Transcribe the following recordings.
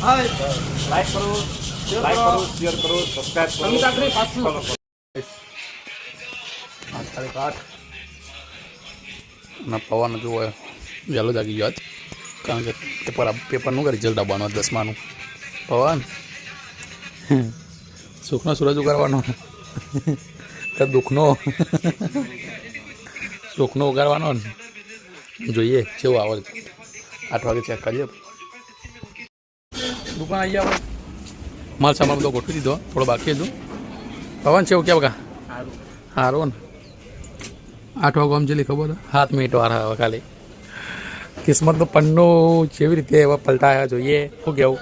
Like કરો like કરો share કરો સબસ્ક્રાઇબ કરો. તારીખ આઠ. ના પવન જુઓ વહેલો જાગી ગયો આજ. કારણ કે પેપર પેપરનું કરી રિઝલ્ટ આવવાનું દસમાનું. પવન સુખનો સૂરજ ઉગાડવાનો. કે દુઃખનો? સુખનો ઉગાડવાનો ને. જોઈએ કેવું આવે. આઠ વાગે ચેક કરીએ. દુકાન આવી ગયા માલ સામાન બધો ગોઠવી દીધો. થોડો બાકી હતું. પવન છે એવું કેવું કા સારું ને. આઠ વાગો આમ જેટલી ખબર સાત મિનિટ વાર હવે ખાલી. કિસ્મતનું પન્નું જેવી રીતે હવે પલટાયા જોઈએ? શું કેવું?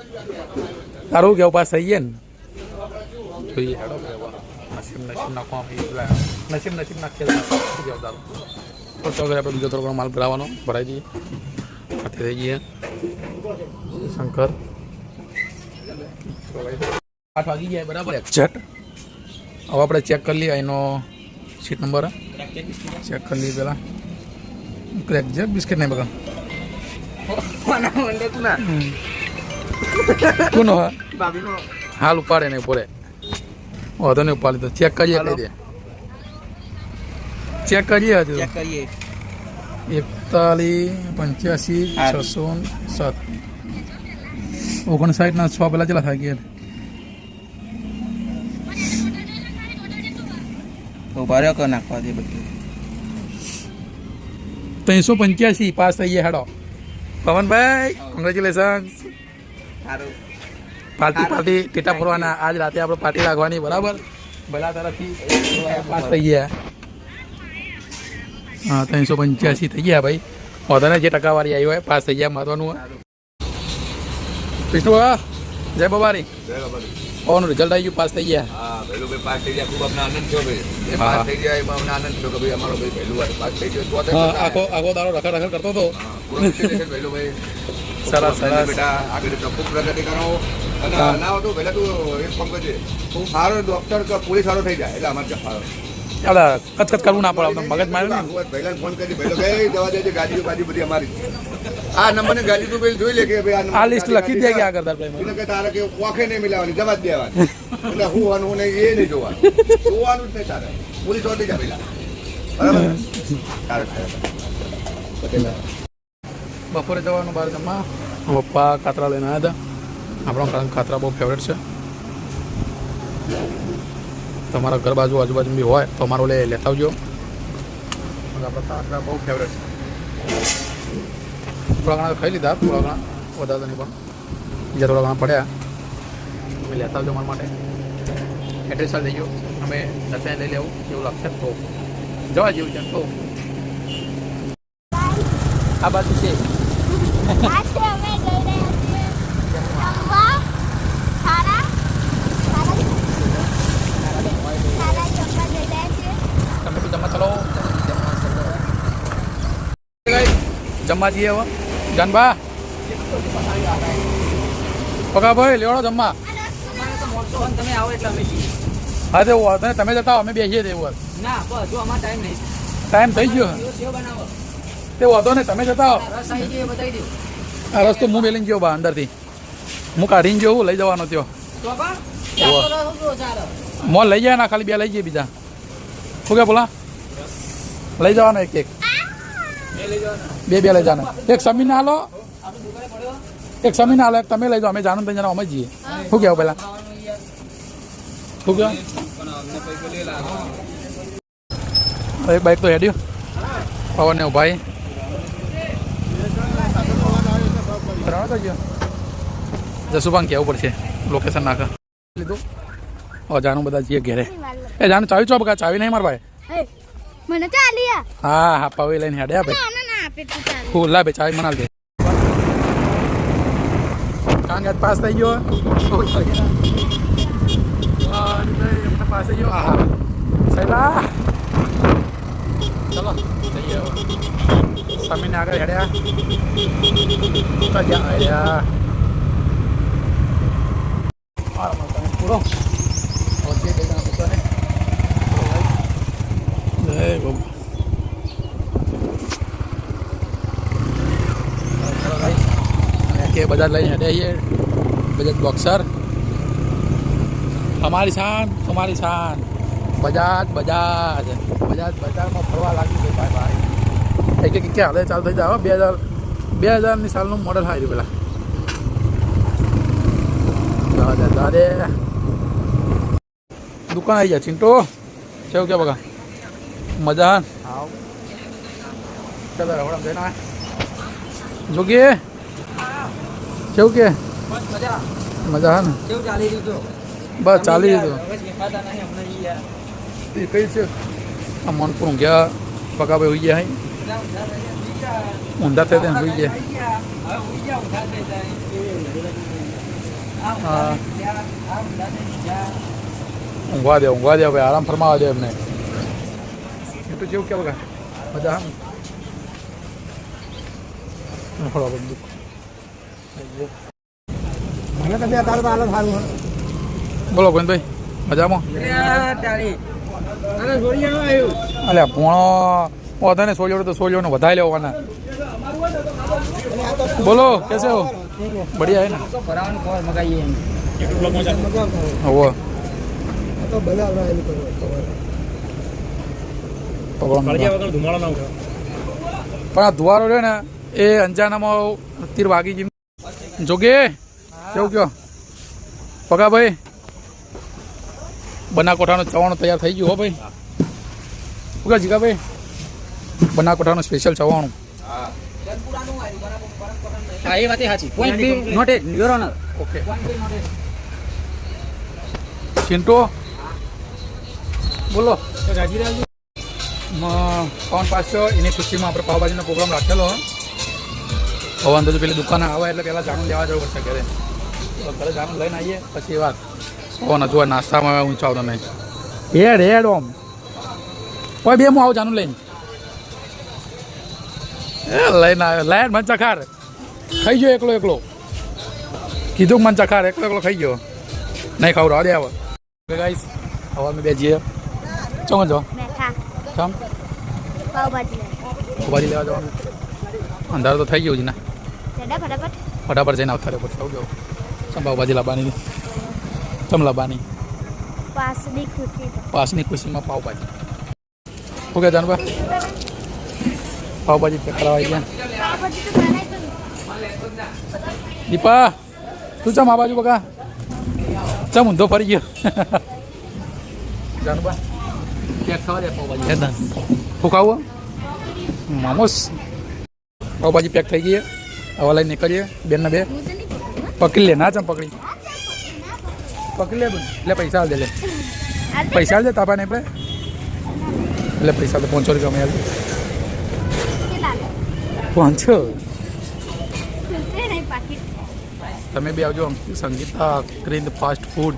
તારું કેવું પાસ થઈ ગયા ને? જોઈએ. હેડો કે હવે. નસીબ નસીબ નાખવા નસીબ નસીબ નાખીએ તો શું કેવું તારું? તો તો આપણે બીજો થોડો ઘણો માલ ભરાવાનો. ભરાઈ દઈએ ખાતે થઈ જઈએ. શંકર. આઠ વાગી ગયા બરાબર? એક્ઝેક્ટ હવે આપણે ચેક કરી લઈએ એનો સીટ નંબર ચેક કરી લઈએ પેલા ક્રેક છે બિસ્કિટ નહીં બગા કોનો હા? હાલ ઉપાડે નહીં પડે વાંધો નહીં ઉપાડી તો ચેક કરીએ કહી દે. ચેક કરીએ હજુ એકતાલીસ પંચ્યાસી છસો સાત. ઓગણસાઠના છ પેલા ચેલા થાય ગયા કર નાખવા દે બધું. ત્રણસો પંચ્યાસી પાસ થઈ ગયા હેડો. પવનભાઈ કોંગ્રેચ્યુલેશન પાર્ટી પાર્ટી ટેટા ફરવાના આજ રાતે આપણે પાર્ટી રાખવાની બરાબર? ભલા તરફથી પાસ થઈ ગયા. હા ત્રણસો પંચ્યાસી થઈ ગયા ભાઈ. વધારે જે ટકાવારી આવી હોય પાસ થઈ ગયા મહત્વનું હોય. વિષ્ણુ બાબા જય બબારી ઓનું રિઝલ્ટ આવી ગયું પાસ થઈ ગયા. હા પહેલું ભાઈ પાસ થઈ ગયા ખૂબ અમને આનંદ થયો ભાઈ. એ પાસ થઈ ગયા એમાં અમને આનંદ થયો કે ભાઈ અમારો ભાઈ પહેલું વાર પાસ થઈ ગયો. હા. આખો આખો દાડો રખડ રખડ કરતો હતો. હા, પહેલું ભાઈ. સરસ સરસ બેટા આગળ ખૂબ પ્રગતિ કરો. અને ના હોય તો પહેલા તું એક કરજે. તું સારો ડોક્ટર પોલીસ સારો થઈ જાય એટલે અમારે ત્યાં ચાલો કચકચ કરવું ના પડે મગજ મારે ને. ફોન કરી જવા દેજે ગાડી બાજી બધી અમારી. આ નંબરને ગાડી તું પેલી જોઈ લે કે ભાઈ આ લિસ્ટ લખી દે કે આગળ તાર કે તારે કે ઓખે નહીં મિલાવાની જવા જ દેવાની. એટલે હું અને હું નહીં એ નહીં જોવાનું. જોવાનું જ નહીં તારે. પોલીસ ઓટી જા પેલા. બરાબર? બપોરે જવાનું બહાર જમવા. પપ્પા કાતરા લઈને આવ્યા હતા. આપણો કાતરા બહુ ફેવરેટ છે. તમારા ઘર બાજુ આજુબાજુ બી હોય તો અમારો લે લેતા આવજો. આપણા કાતરા બહુ ફેવરેટ છે. થોડા ઘણા ખાઈ લીધા થોડા ઘણા વધારે નહીં પણ. બીજા થોડા ઘણા પડ્યા. અમે લેતા આવજો મારા માટે. એડ્રેસ લઈ જજો અમે દર્શન લઈ લેવું એવું લાગશે તો. જવા જેવું છે તો. આ બાજુ છે. તમે બી જમવા ચલો. જમવા જઈએ હવે. જાનબા પગા ભાઈ લેવડો જમવા. તમે આવો એટલે અમે હા તે વાંધો તમે જતા અમે બેસીએ તે ઉપર. ના બસ જો અમાર ટાઈમ નહીં. ટાઈમ થઈ ગયો. તે વાંધો નહીં તમે જતા રસ આવી ગયો બતાવી દો આ રસ્તો હું મેલીને ગયો બા અંદરથી. હું કાઢીને જોઉં લઈ જવાનો ચાલો મોલ લઈ જાય ના ખાલી બે લઈ જઈએ બીજા. શું કે બોલા? લઈ જવાનો એક એક. બે બે લઈ જવાના એક સમીન હાલો. એક સમીન હાલો એક તમે લઈ જાઓ. અમે જાણો તો જણા અમે જઈએ. શું કહેવું પેલા શું કહેવાય એક બાઈક તો હેડ્યું. પવન ને ભાઈ ત્રણ તો ગયો. જસુભાન કહેવું પડશે. લોકેશન નાખા. લીધું. જાણું બધા જઈએ ઘેરે. એ જાણું ચાવી ચો બકા? ચાવી નહીં માર ભાઈ? મને ચાલી આ હા હા પાવી લઈને હેડ્યા ભાઈ. ના ના આપે તું ચાલી. હું લા બે ચાવી મનાલ દે. કાંગત પાસ થઈ ગયો પાસ થઈ ગયો. આહા. સૈલા ચલો જઈએ હવે. સમીને આગળ હેડ્યા. તો જ્યાં હેડ્યા. આ તમે પૂરો. જય બાબુ બધા લઈને હેડ્યા છીએ બજાજ બોક્સર. અમારી શાન તમારી શાન. બજાજ બજાજ બજાજ બજારમાં ફરવા લાગ્યું છે ભાઈ ભાઈ. એક એક ક્યાં હાલે? ચાલુ થઈ જાય બે હજાર, બે હજારની સાલનું મોડલ હાર્યું પેલા. દાદા દાદે દુકાન આવી જાય ચિંટો. છે કે બગા મજા ચાલો રવડમ જઈને આય. જોગી કેવું કે? મજા ને? બસ ચાલી યાર. એ કઈ છે? આ મનપુર ઊંઘ્યા પકા ભાઈ હોઈ ગયા. ઊંધા થઈ ત્યાં હોઈ ગયા. ગયા, ગયા, ગયા. ઊંઘવા દે ઊંઘવા દે ભાઈ આરામ ફરમાવા દે એમને. મજા હા ને થોડા બધું મને તો બે તારું તો હાલત સારું બોલો ગોવિંદભાઈ મજામાં. અલ્યા ભોણો વધારે સોજો તો સોલ્યોને વધારે લેવાના બોલો કેસે હો? બઢિયા હે ને. હોવો. તો ભલે આપણે પણ આ ધુવારો રહ્યો ને એ અંજાનામાં તીર વાગી ગયું. જોગે કેવું કયો? પગા ભાઈ બનાકોઠાનું ચવાણું તૈયાર થઈ ગયું હો ભાઈ. પગા જીગા ભાઈ બનાકોઠાનું સ્પેશિયલ ચવાણું. હા એ વાત સાચી. Point be noted your honour okay Chinto? બોલો. કોણ પાછો, એની ખુશીમાં આપણે પાવભાજીનો પ્રોગ્રામ રાખેલો. હવે અંદર પેલી દુકાને આવે એટલે પહેલાં જાણું લેવા જવું પડશે ઘરે. ઘરે જાણું લઈને આવીએ, પછી વાત. કોણ હજુ નાસ્તામાં ઊંચો આવતો નહીં. હેડ હેડ ઓમ. કોઈ બે, હું આવું જાણું લઈને. એ લઈને આવ્યો. લાયન મન ચખાર ખાઈ ગયો એકલો એકલો. કીધું મન ચખાર એકલો એકલો ખાઈ ગયો. નહીં ખાવું રાડે આવે ગાઈસ હવા મેં બે જઈએ ચો. જો ચમ પાવભાજી લેવા જવાનું. અંધારો તો થઈ ગયો છે ને. ફટાફટ? ફટાફટ જઈને આવતા રહે પછી આવું ચમ પાવભાજી લાવવાની? ચમ લાવવાની? પાસની ખુશી. પાસની ખુશીમાં પાવભાજી ઓકે જાનબા પાવભાજી પેક કરવા આવી ગયા દીપા તું ચમ આ બાજુ બકા? ચમ ઊંધો ફરી ગયો? જાનબા શું ખાવું મોમોસ. પાવભાજી પેક થઈ ગઈ. હવા લઈને નીકળીએ. બેન ને બે. પકડું લે ના ચમ પકડી. પકડી લે એટલે પૈસા હાલ દે લે. પૈસા આલ દે તાપા ને આપણે. એટલે પૈસા તો પાંચસો રૂપિયા અમે પાંચસો? તમે બી આવજો સંગીતા ક્રિંદ ફાસ્ટ ફૂડ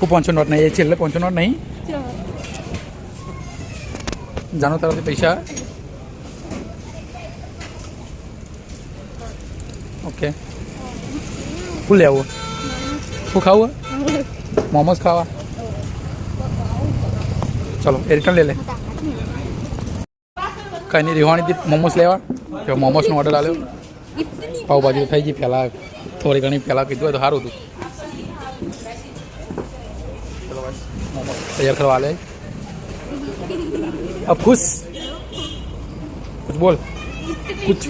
હું પાંચસો નોટ નહીં. એ છેલ્લે પાંચસો નોટ નહીં. જાણો તરફથી પૈસા. ઓકે. શું લેવું? શું ખાવું? મોમોસ ખાવા. ચલો એ રિટર્ન લે લે. કઈ નહીં રિહાણીથી મોમોસ લેવા. કે મોમોસનો ઓર્ડર આવ્યો પાવભાજી થઈ ગઈ. પહેલાં થોડી ઘણી પહેલાં કીધું હોય તો સારું હતું. तैयार करवा ले। अब खुश? कुछ बोल। कुछ।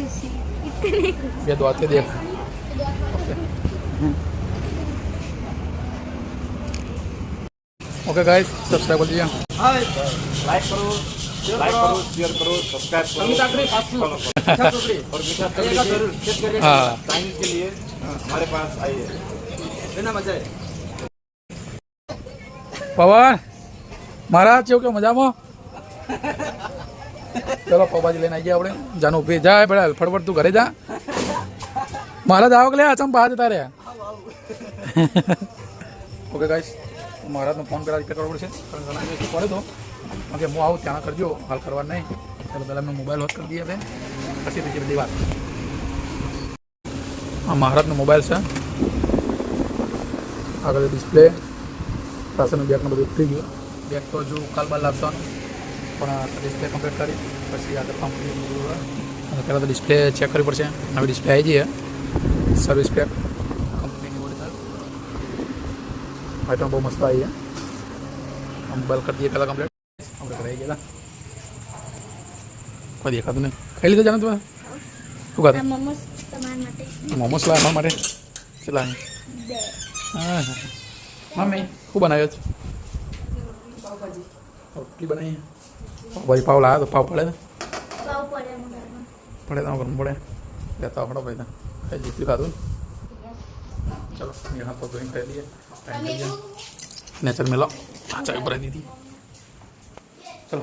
ये दुआते देख। ओके गाइस सब्सक्राइब कर दिया। लाइक करो लाइक करो शेयर करो सब्सक्राइब करो। और हाँ। के लिए हमारे पास आइए। पवन! મહારાજ, કેવું કે મજામાં? ચલો પપ્પાજી લઈને આવી ગયા આપણે. જાનું ઊભી જાય બડા ફટફટ તું ઘરે જા. મારા આવો કે લે અચમ બહાર જતા રહ્યા ઓકે ગાઈશ મહારાજનો ફોન કરા રિપેર કરવો પડશે? કારણ ઘણા પડે તો ઓકે, હું આવું ત્યાં કરજો. હાલ કરવા નહીં. ચાલો, પહેલાં મેં મોબાઈલ હોત કરી દઈએ આપણે. પછી બીજી બધી વાત. આ મહારાજનો મોબાઈલ છે. આગળ ડિસ્પ્લે પાસેનું બેકનું બધું ઉતરી ગયું. બેગ તો જો કાલ બાર લાવશો. પણ ડિસ્પ્લે કમ્પ્લીટ કરી પછી આગળ કમ્પ્લીટ પહેલાં તો ડિસ્પ્લે ચેક કરવી પડશે. નવી ડિસ્પ્લે આવી જઈએ સર્વિસ પેક કંપનીની ઓરિજિનલ આઈટમ બહુ મસ્ત આવી છે. આમ બલ કરી દઈએ પહેલાં કમ્પ્લીટ આપણે કરાવી ગયા કોઈ દેખાતું નહીં. ખાઈ લીધું જાણે તમે? શું ખાતું મોમોસ લાવવા માટે. મોમોસ લાવ્યા માટે? કેટલા? હા. મમ્મી શું બનાવ્યો છે રોટલી બનાવીએ. ભાઈ પાવ લાવ્યા તો પાવ પડે ને? પડે તો ગરમ પડે. લેતા પડો ભાઈ ત્યાં જીતું ખાધું ચલો એ હાથ પગ ધોઈને ખાઈ લઈએ. ટાઈમ થઈ ગયો. નેચર મેલો. હા ચાવી ભરાઈ દીધી. ચલો